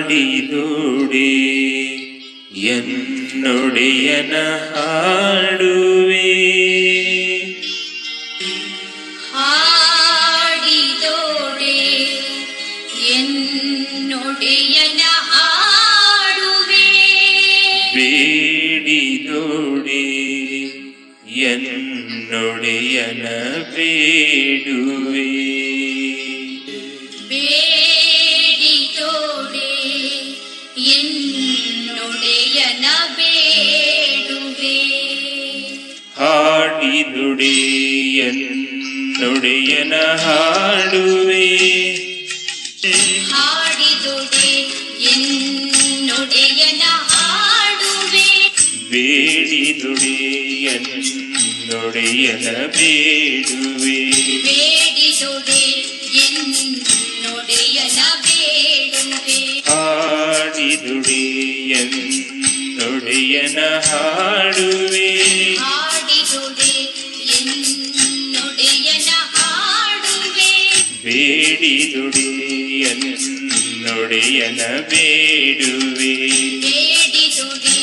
ಹಾಡಿದುಡಿ ಎನ್ನೊಡೆಯನ ಎನ್ನೊಡೆಯನ ಬೇಡುವೆ ಬೇಡಿದೋಡೆ ಎನ್ನೊಡೆಯನ ಬೇಡುವೆ ಹಾಡಿದುಡಿ ಎನ್ನೊಡೆಯನ ಹಾಡುವೆ ಹಾಡಿದೊಡೆ ಎನ್ನೊಡೆಯನ ಹಾಡುವೆ ಬೇಡಿದುಡಿ ಎನ್ನೊಡೆಯನ ಬೇಡುವೆ. ಬೇಡಿದೊಡೆ ಎನ್ನೊಡೆಯನ ಬೇಡುವೆ. ಹಾಡಿದುಡಿ ಎನ್ನೊಡೆಯನ ಹಾಡುವೆ. ಹಾಡಿದೊಡೆ ಎನ್ನೊಡೆಯನ ಹಾಡುವೆ. ಬೇಡಿದುಡಿ ಬೇಡಿ ಬೇಡುವೆ. ಬೇಡಿದೊಡೆ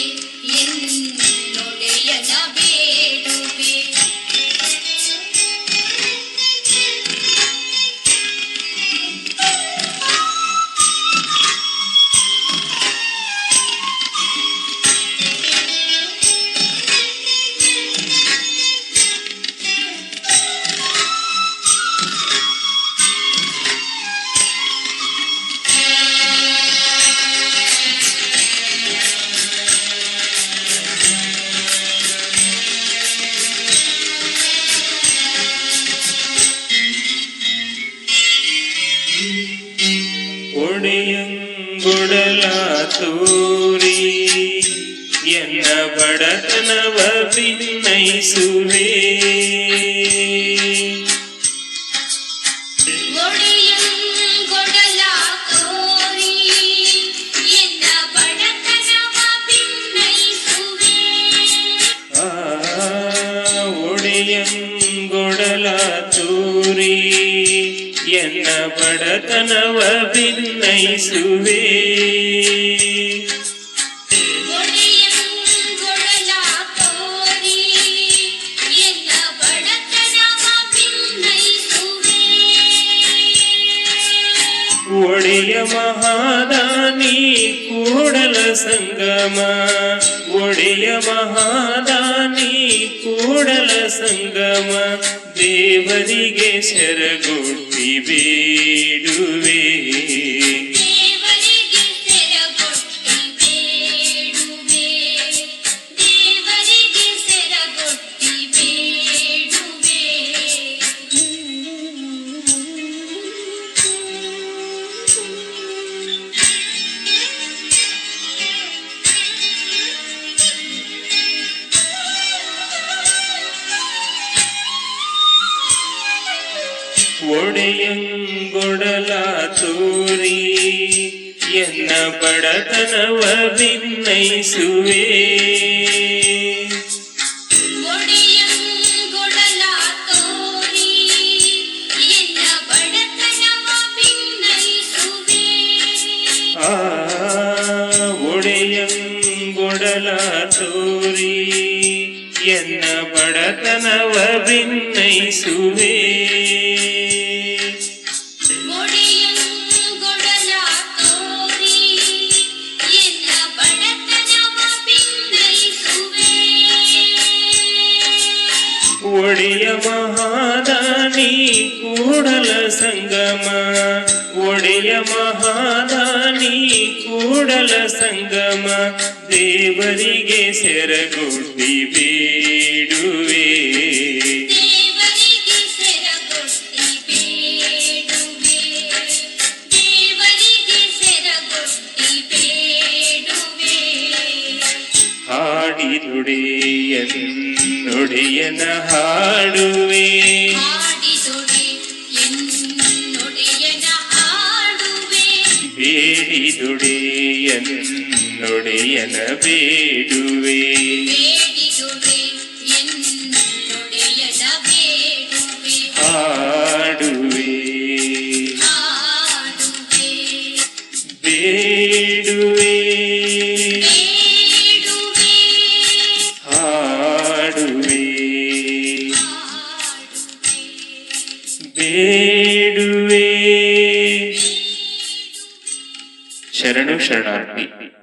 കൊടിയങ്കുടലാത്തൂരി എന്ന പടത്തനവ പിന്നൈ സുരേ ಎನ್ನ ಬಡತನವ ಭಿನ್ನೈಸುವೆ ಒಡೆಯಂಗೊಡಲ ತೋರಿ ಎನ್ನ ಬಡತನವ ಭಿನ್ನೈಸುವೆ ಒಡೆಯ ಮಹಾದಾನಿ ಕೂಡಲ ಸಂಗಮ ಒಡೆಯ ಮಹಾದಾನಿ ಕೂಡಲ ಸಂಗಮ ದೇವರಿಗೆ ಶರಗೊಟ್ಟಿ ಒಡೆಯಂಗೊಡಲ ತೋರಿ ಎನ್ನ ಬಡತನವ ಭಿನ್ನೈಸುವೆ ಒಡೆಯಂಗೊಡಲ ತೋರಿ ಎನ್ನ ಬಡತನವ ಭಿನ್ನೈಸುವೆ ಒಡೆಯ ಮಹಾದಾನಿ ಕೂಡಲ ಸಂಗಮ. ಒಡೆಯ ಮಹಾದಾನಿ ಕೂಡಲ ಸಂಗಮ. ದೇವರಿಗೆ ಸೆರಗುಟ್ಟಿ ಬೇಡುವೆ. ಹಾಡಿ ಸೆರಗೊಟ್ಟಿ ನುಡಿಯನ ಹಾಡುವೆ ಬೇಡಿದುಡೆ ನುಡಿಯನ ಬೇಡುವೆ ಹಾಡುವೆ ಬೇಡುವೆ వేడువే. శరణు శరణార్థి.